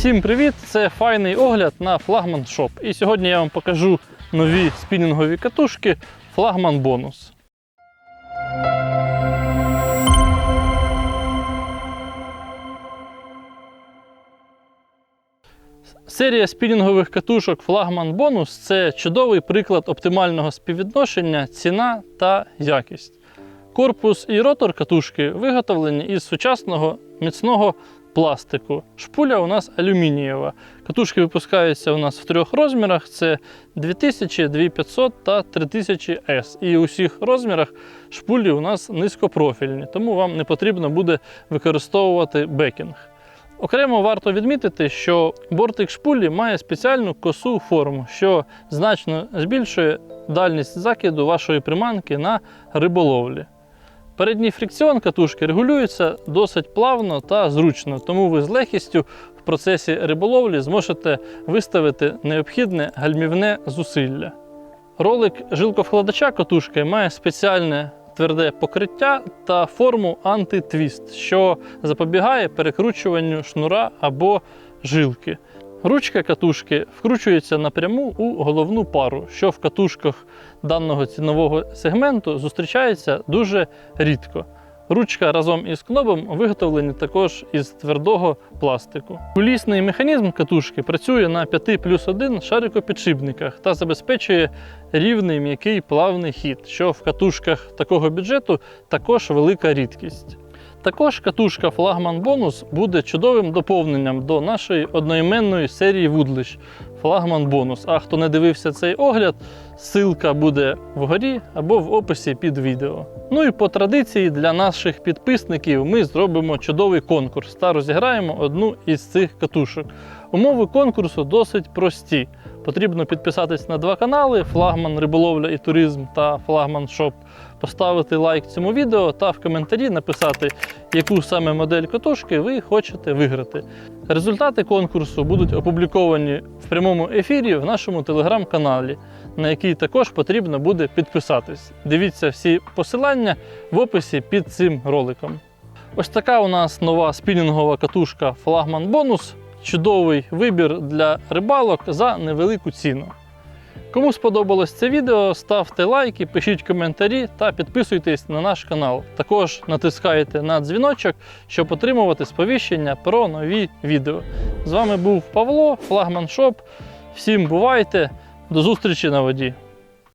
Всім привіт! Це файний огляд на флагман шоп. І сьогодні я вам покажу нові спінінгові катушки флагман бонус. Серія спінінгових катушок флагман бонус це чудовий приклад оптимального співвідношення ціна та якість. Корпус і ротор катушки виготовлені із сучасного міцного пластику. Шпуля у нас алюмінієва. Катушки випускаються у нас в трьох розмірах: це 2000, 2500 та 3000 S. І у всіх розмірах шпулі у нас низькопрофільні, тому вам не потрібно буде використовувати бекінг. Окремо варто відмітити, що бортик шпулі має спеціальну косу форму, що значно збільшує дальність закиду вашої приманки на риболовлі. Передній фрикціон катушки регулюється досить плавно та зручно, тому ви з легкістю в процесі риболовлі зможете виставити необхідне гальмівне зусилля. Ролик жилковкладача катушки має спеціальне тверде покриття та форму антитвіст, що запобігає перекручуванню шнура або жилки. Ручка катушки вкручується напряму у головну пару, що в катушках даного цінового сегменту зустрічається дуже рідко. Ручка разом із кнобом виготовлені також із твердого пластику. Кулісний механізм катушки працює на 5 плюс 1 шарикопідшипниках та забезпечує рівний м'який плавний хід, що в катушках такого бюджету також велика рідкість. Також катушка Флагман Бонус буде чудовим доповненням до нашої одноіменної серії вудлищ Флагман Бонус. А хто не дивився цей огляд, ссылка буде вгорі або в описі під відео. Ну і по традиції для наших підписників ми зробимо чудовий конкурс та розіграємо одну із цих катушок. Умови конкурсу досить прості. Потрібно підписатись на два канали: Флагман Риболовля і Туризм та Флагман Шоп, поставити лайк цьому відео та в коментарі написати, яку саме модель катушки ви хочете виграти. Результати конкурсу будуть опубліковані в прямому ефірі в нашому телеграм-каналі, на який також потрібно буде підписатись. Дивіться всі посилання в описі під цим роликом. Ось така у нас нова спінінгова катушка Флагман Бонус. Чудовий вибір для рибалок за невелику ціну. Кому сподобалось це відео, ставте лайки, пишіть коментарі та підписуйтесь на наш канал. Також натискайте на дзвіночок, щоб отримувати сповіщення про нові відео. З вами був Павло, Флагман Шоп. Всім бувайте, до зустрічі на воді!